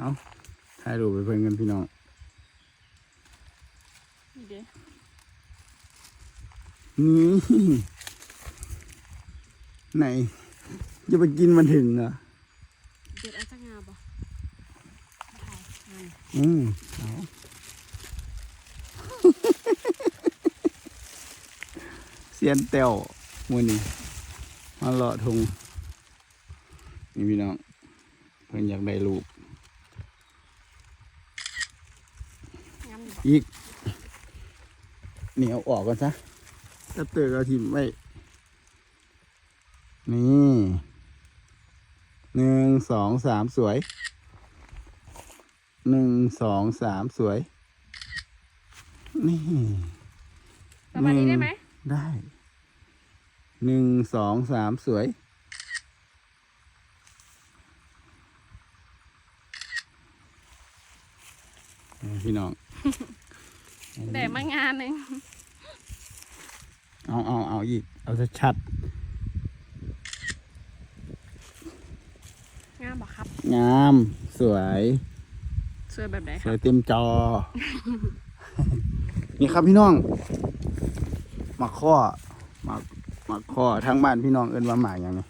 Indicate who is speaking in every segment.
Speaker 1: เอาถ่ายรูปไปเพื่อนกันพี่น้อง
Speaker 2: นี่เด้
Speaker 1: นี่ไหนจะไปกินมันถึงเหรอ
Speaker 2: เด็ดเอาจักงาบ่ถ่ายงาน
Speaker 1: อืมเอาเสียนเต้วมือนี้มาเลาะทงนี่พี่น้องเพื่อนอยากได้ลูก
Speaker 2: งาม อยู่บ่
Speaker 1: อีกนี่เอาออกก่อนซะถ้าเตอเอาทิมไว้นี่หนึ่งสองสามสวยหนึ่งสองสามสวย นี่
Speaker 2: ประมาณนี้ได้ไหม
Speaker 1: ได้หนึ่งสองสามสวยพี่น้อง
Speaker 2: แต่มางานหนึง
Speaker 1: เอาเอาเอาอีก เอาจะชัด
Speaker 2: งามบ่ครับ
Speaker 1: งาม สวย
Speaker 2: สวยแบบไหน
Speaker 1: ส
Speaker 2: ครั
Speaker 1: ว
Speaker 2: บ
Speaker 1: ยเต็มจอ นี่ครับพี่น้องหมาข้อหมาหมาข้อทางบ้านพี่น้องเอิ้นว่าหมาอย่างนี้นี่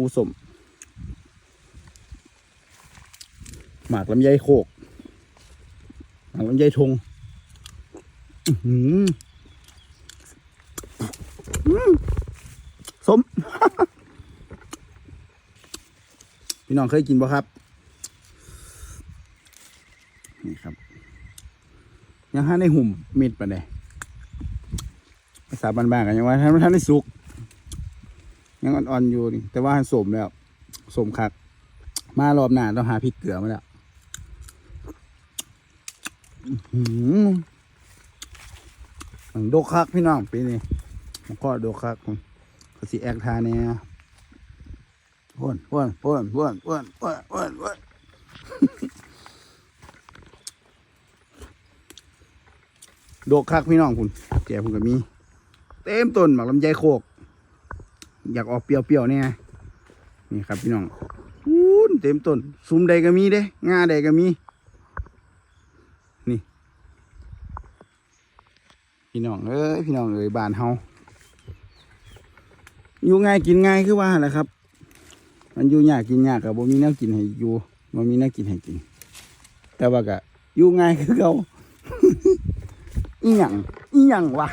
Speaker 1: อูสมหมากลำไยโคกหมากลำไยทงสม พี่น้องเคยกินบ่ครับ นี่ครับ ยังห้าในหุ่มมิดปะเนี่ยภาษาบ้านๆกันยังว่าท่านท่านได้สุก ยังอ่อนๆอยู่นี่แต่ว่าสมแล้วสมคัก มารอบหน้าต้องหาพริกเกลือมาแล้วหืออันโดกคักพี่น้องปีนี้ผมก็โดกคักผมก็สิแอกทาเนี่ยพ่นพ่นพ่นพ่นพ่นพ่นพ่นพ่นโดกคักพี่น้องคุณแกผมก็มี เต็มต้นหมากลำไยโคก อยากออกเปรี้ยวๆเนี่ยนี่ครับพี่น้องอู้นเต็มต้นซุ้มใดก็มีเด้งาใดก็มี นี่ พี่น้องเอ้ยพี่น้องเอ้ยบานเฮาอยู่ง่ายกินง่ายคือว่าแหละครับ มันอยู่ยากกินยากกับบ่มีแนวกินให้อยู่บ่มีแนวกินให้กิน แต่ว่าก็อยู่ง่ายคือเขาอีหยังอีหยังวะ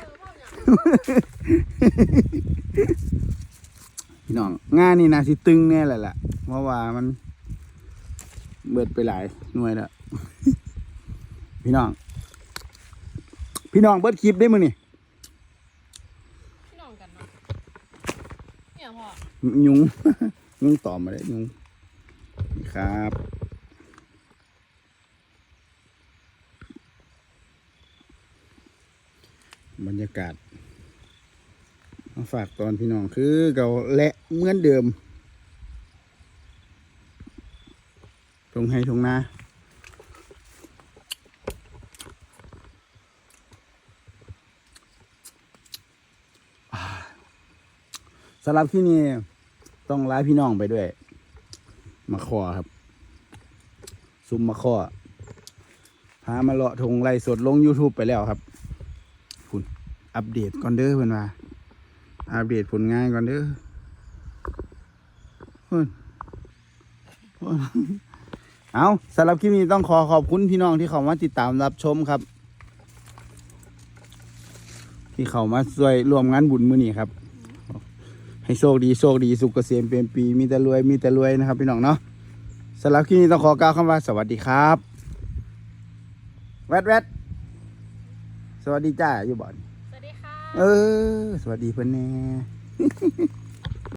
Speaker 1: พี่น้องงานนี่นาสิตึงแน่แหละล่ะเพราะว่ามัน เบิดไปหลายหน่วยแล้วพี่น้อง พี่น้องเบิดคลิปได้มือนี่
Speaker 2: พี่น้องกันเนาะเนี่ยพ่อ
Speaker 1: ยุงยุงตอมมาเลยยุงนี่ครับบรรยากาศ มาฝากตอนพี่น้องคือเก่าและเหมือนเดิมตรงให้ตรงนาสำหรับที่นี่ต้องลาพี่น้องไปด้วย มาคอครับ ซุมมาคอพามาเลาะทงไล่สดลง YouTube ไปแล้วครับ คุณอัปเดตก่อนเด้อเพื่อนว่า อัปเดตผลงานก่อนเด้อเพิ่นเพิ่นเอาสำหรับคลิปนี้ต้องขอขอบคุณพี่น้องที่เข้ามาติดตามรับชมครับ ที่เข้ามาช่วยรวมงานบุญมือนี้ครับ ให้โชคดีโชคดีสุขเกษมเป็นปี มีแต่รวยมีแต่รวยนะครับ พี่น้องเนาะสำหรับคลิปนี้ต้องขอกล่าวคำว่าสวัสดีครับแวดแวดสวัสดีจ้าอยู่บ่อน เออ สวัสดีเพื่อนแน่